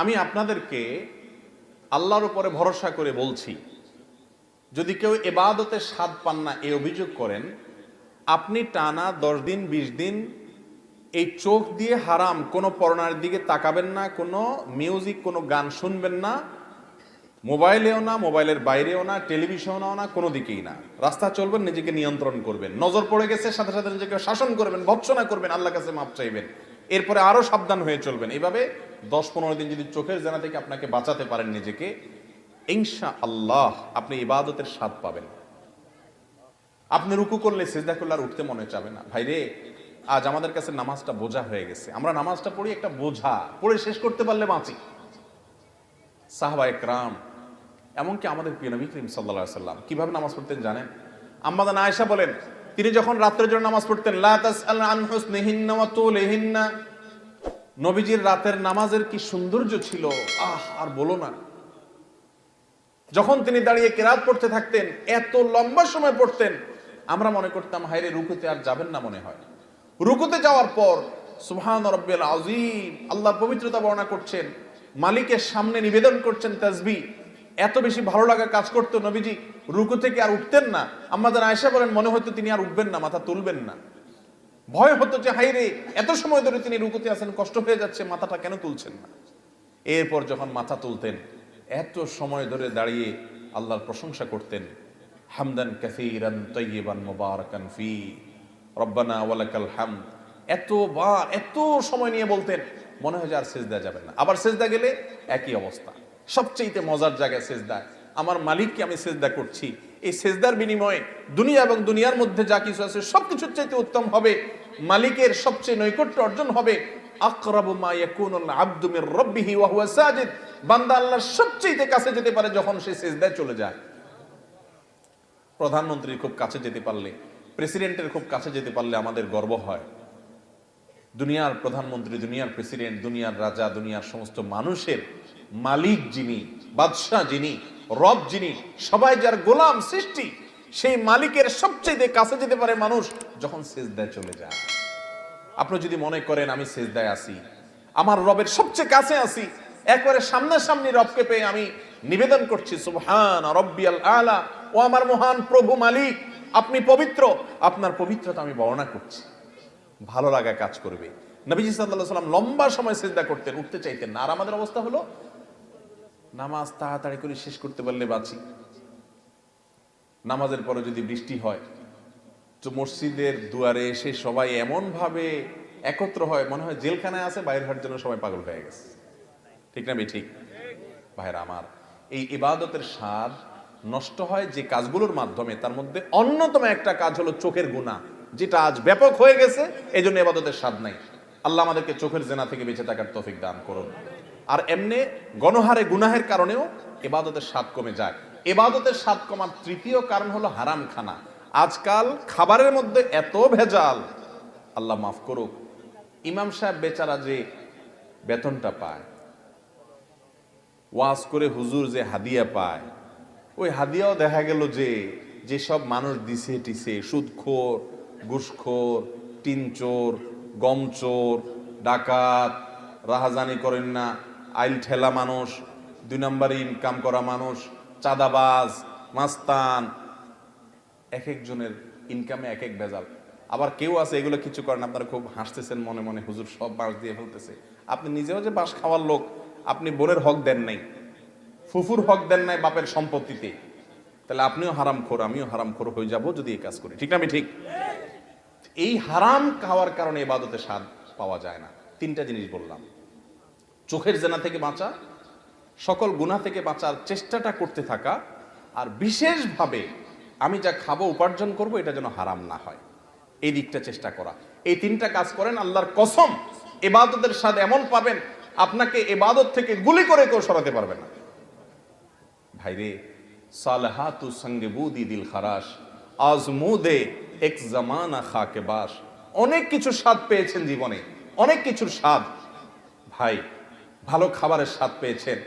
আমি আপনাদেরকে আল্লাহর উপরে ভরসা করে বলছি, যদি কেউ এবাদতের স্বাদ পান না, এই অভিযোগ করেন, আপনি টানা দশ দিন, বিশ দিন এই চোখ দিয়ে হারাম, কোনো পড়নার দিকে তাকাবেন না, কোনো মিউজিক, কোনো গান শুনবেন না, মোবাইলেও না, মোবাইলের বাইরেও না, টেলিভিশনেও না, কোনো দিকেই না। রাস্তা চলবেন, নিজেকে নিয়ন্ত্রণ করবেন। নজর পড়ে গেছে, সাথে সাথে নিজেকে শাসন করবেন, ভৎসনা করবেন আল্লাহ কাছে মাপ চাইবেন। এরপরে আরও সাবধান হয়ে চলবেন। এইভাবে দশ পনেরো দিন যদি চোখের জানা থেকে আপনাকে বাঁচাতে পারেন নিজেকে ইনশা আল্লাহ আপনি ইবাদতের স্বাদ পাবেন। আপনি রুকু করলে সেজদা করলে আর উঠতে মনে চাবে না। ভাই রে আজ আমাদের কাছে নামাজটা বোঝা হয়ে গেছে। আমরা নামাজটা পড়ি একটা বোঝা, পড়ে শেষ করতে পারলে বাঁচি। সাহবা একরাম, এমনকি আমাদের প্রিয় নবী করিম সাল্লা সাল্লাম, কীভাবে নামাজ পড়তেন জানেন? আম্মাদান আয়েশা বলেন, তিনি যখন রাত্রের জন্য নামাজ পড়তেন, লা তাসআল আন হুসনিহিন্না ওয়া তুলিহিন্না নবীজির রাতের নামাজের কি সৌন্দর্য ছিল? আহ, আর বলো না। যখন তিনি দাঁড়িয়ে কেরাত পড়তে থাকতেন, এত লম্বা সময় পড়তেন, আমরা মনে করতাম হাইরে রুকুতে আর যাবেন না মনে হয়। রুকুতে যাওয়ার পর সুহান রব্বিল আজিম আল্লাহর পবিত্রতা বর্ণনা করছেন, মালিকের সামনে নিবেদন করছেন তাসবি। এত বেশি ভালো লাগা কাজ করতো নবীজি, রুকু থেকে আর উঠতেন না। আমাদের আয়েশা বলেন, মনে হতো তিনি আর উঠবেন না, মাথা তুলবেন না। ভয় হতো যে হাইরে এত সময় ধরে তিনি রুকুতে আছেন, কষ্ট হয়ে যাচ্ছে, মাথাটা কেন তুলছেন না? এরপর যখন মাথা তুলতেন, এত সময় ধরে দাঁড়িয়ে আল্লাহর প্রশংসা করতেন, হামদান কাসীরান তাইয়িবান মুবারাকান ফি, রব্বানা ওয়ালাকাল হামদ এত বা এত সময় নিয়ে বলতেন, মনে হয় যে আর সেজদা যাবেন না। আবার সেজদা গেলে একই অবস্থা। সবচেয়ে মজার জায়গায় সেজদা, আমার মালিককে আমি সেজদা করছি এই সেজদার বিনিময়ে দুনিয়া এবং দুনিয়ার মধ্যে যা কিছু আছে, সবকিছুর চাইতে উত্তম হবে। মালিকের সবচেয়ে নৈকট্য অর্জন হবে। কাছে যেতে পারে যখন সে সেজদায় চলে যায়। প্রধানমন্ত্রীর খুব কাছে যেতে পারলে, প্রেসিডেন্টের খুব কাছে যেতে পারলে আমাদের গর্ব হয়। দুনিয়ার প্রধানমন্ত্রী, দুনিয়ার প্রেসিডেন্ট, দুনিয়ার রাজা, দুনিয়ার সমস্ত মানুষের মালিক যিনি, বাদশাহ যিনি রব যিনি, সবাই যার গোলাম সৃষ্টি, সেই মালিকের সবচেয়ে কাছে যেতে পারে মানুষ যখন সেজদায় চলে যায়। আপনি যদি মনে করেন, আমি সেজদায় আসি আমার রবের সবচেয়ে কাছে আসি একবারে সামনাসামনি রবকে পেয়ে আমি নিবেদন করছি, সুবহান রব্বিয়াল আলা, ও আমার মহান প্রভু মালিক, আপনি পবিত্র, আপনার পবিত্রতা আমি বর্ণনা করছি। ভালো লাগা কাজ করবে। নবীজি সাল্লাল্লাহু সাল্লাম লম্বা সময় সেজদা করতেন, উঠতে চাইতেন না। আর আমাদের অবস্থা হলো নামাজ তাড়াতাড়ি করে শেষ করতে পারলে বাঁচি। নামাজের পরে যদি বৃষ্টি হয়, তো মসজিদের দুয়ারে এসে সবাই এমন ভাবে একত্র হয়, মনে হয় জেলখানায় আছে, বাইরে হওয়ার জন্য সবাই পাগল হয়ে গেছে। ঠিক না বে ঠিক ভাইরা আমার, এই ইবাদতের স্বাদ নষ্ট হয় যে কাজগুলোর মাধ্যমে, তার মধ্যে অন্যতম একটা কাজ হলো চোখের গুণা যেটা আজ ব্যাপক হয়ে গেছে এই জন্য এবাদতের স্বাদ নাই। আল্লাহ আমাদেরকে চোখের জেনা থেকে বেঁচে থাকার তৌফিক দান করুন। আর এমনি গণহারে গুনাহের কারণেও এবাদতের স্বাদ কমে যায়। এবাদতের স্বাদ কমার তৃতীয় কারণ হলো হারাম খানা আজকাল খাবারের মধ্যে এত ভেজাল। আল্লাহ মাফ করুক। ইমাম সাহেব বেচারা যে বেতনটা পায়, ওয়াজ করে হুজুর যে হাদিয়া পায়, ওই হাদিয়াও দেখা গেল যে যেসব মানুষ দিছে টিছে, সুদখোর, ঘুষখোর, টিনচোর, গমচোর, ডাকাত, রাহাজানি করেন না আইল ঠেলা মানুষ, দুই নম্বর ইনকাম করা মানুষ, চাঁদাবাজ, মাস্তান এক একজনের ইনকামে এক এক বেজাল আবার কেউ আছে, এগুলো কিছু করেন, আপনারা খুব হাসতেছেন মনে মনে, হুজুর সব বাঁশ দিয়ে ফেলতেছে। আপনি নিজেও যে বাঁশ খাওয়ার লোক, আপনি বোনের হক দেন নাই, ফুফুর হক দেন নাই বাপের সম্পত্তিতে। তাহলে আপনিও হারাম খোর, আমিও হারাম খোর হয়ে যাব যদি এই কাজ করি। ঠিক না আমি ঠিক? এই হারাম খাওয়ার কারণে এবাদতে স্বাদ পাওয়া যায় না। তিনটা জিনিস বললাম। চোখের জেনা থেকে বাঁচা, সকল গুণা থেকে বাঁচার চেষ্টাটা করতে থাকা, আর বিশেষভাবে আমি যা খাব, উপার্জন করব, এটা যেন হারাম না হয়। এই দিকটা চেষ্টা করা। এই তিনটা কাজ করেন, আল্লাহর কসম, এবাদতের স্বাদ এমন পাবেন, আপনাকে এবাদত থেকে গুলি করে কেউ সরাতে পারবে না। ভাইরে, সালহাতু সঙ্গে বুদি দিল খারাস আজমুদে এক জামানা খাকে বাস। অনেক কিছু স্বাদ পেয়েছেন জীবনে, অনেক কিছুর স্বাদ। ভাই ভালো খাবারের স্বাদ পেয়েছেন।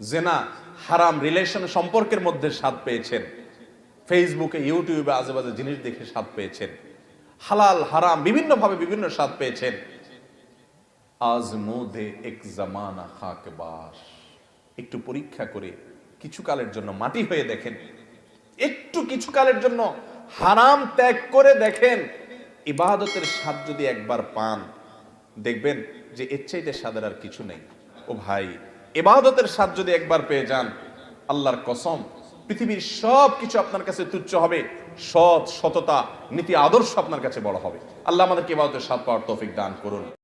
জেনা হারাম রিলেশন সম্পর্কের মধ্যে স্বাদ পেয়েছেন। ফেসবুকে, ইউটিউবে আজেবাজে জিনিস দেখে স্বাদ পেয়েছেন। হালাল, হারাম বিভিন্নভাবে বিভিন্ন স্বাদ পেয়েছেন। আজমোদে এক জামানা খাক বাস। একটু পরীক্ষা করে কিছু কালের জন্য মাটি হয়ে দেখেন। একটু কিছু কালের জন্য হারাম ত্যাগ করে দেখেন। ইবাদতের স্বাদ যদি একবার পান দেখবেন যে এর চাইতে স্বাদের আর কিছু নেই। ও ভাই এবাদতের স্বাদ যদি একবার পেয়ে যান, আল্লাহর কসম, পৃথিবীর সব কিছু আপনার কাছে তুচ্ছ হবে, সৎ সততা, নীতি আদর্শ আপনার কাছে বড় হবে। আল্লাহ আমাদেরকে এবাদতের স্বাদ পাওয়ার তৌফিক দান করুন।